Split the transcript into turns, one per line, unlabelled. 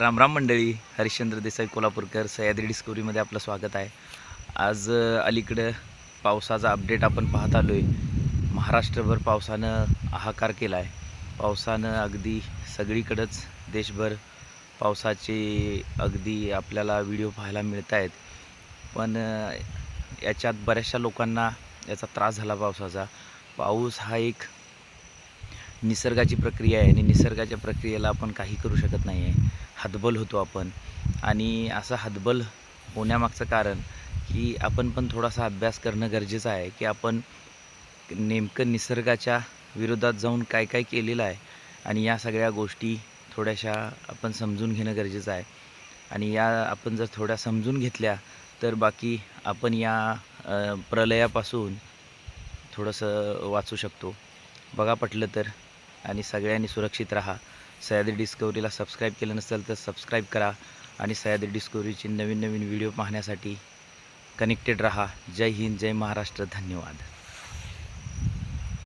राम राम मंडळी हरिश्चंद्र देसाई कोल्हापूरकर सह्याद्री डिस्कवरीमध्ये आपलं स्वागत आहे. आज अलीकडं पावसाचा अपडेट आपण पाहत आलो आहे महाराष्ट्रभर पावसानं हाकार केला आहे पावसानं अगदी सगळीकडंच देशभर पावसाचे अगदी आपल्याला व्हिडिओ पाहायला मिळत आहेत पण याच्यात बऱ्याचशा लोकांना याचा त्रास झाला पावसाचा. पाऊस हा एक निसर्गाची प्रक्रिया आहे आणि निसर्गाच्या प्रक्रियेला आपण काही करू शकत नाही आहे. हतबल होतो आपण. आणि असं हतबल होण्यामागचं कारण की आपण पण थोडासा अभ्यास करणं गरजेचं आहे की आपण नेमकं निसर्गाच्या विरोधात जाऊन काय काय केलेलं आहे आणि या सगळ्या गोष्टी थोड्याशा आपण समजून घेणं गरजेचं आहे. आणि या आपण जर थोड्या समजून घेतल्या तर बाकी आपण या प्रलयापासून थोडंसं वाचू शकतो. बघा पटलं तर. आणि सगळ्यांनी सुरक्षित राहा. सह्याद्री डिस्कवरीला सबस्क्राईब केलं नसेल तर सबस्क्राईब करा आणि सह्याद्री डिस्कवरीची नवीन नवीन व्हिडिओ पाहण्यासाठी कनेक्टेड रहा. जय हिंद जय महाराष्ट्र. धन्यवाद.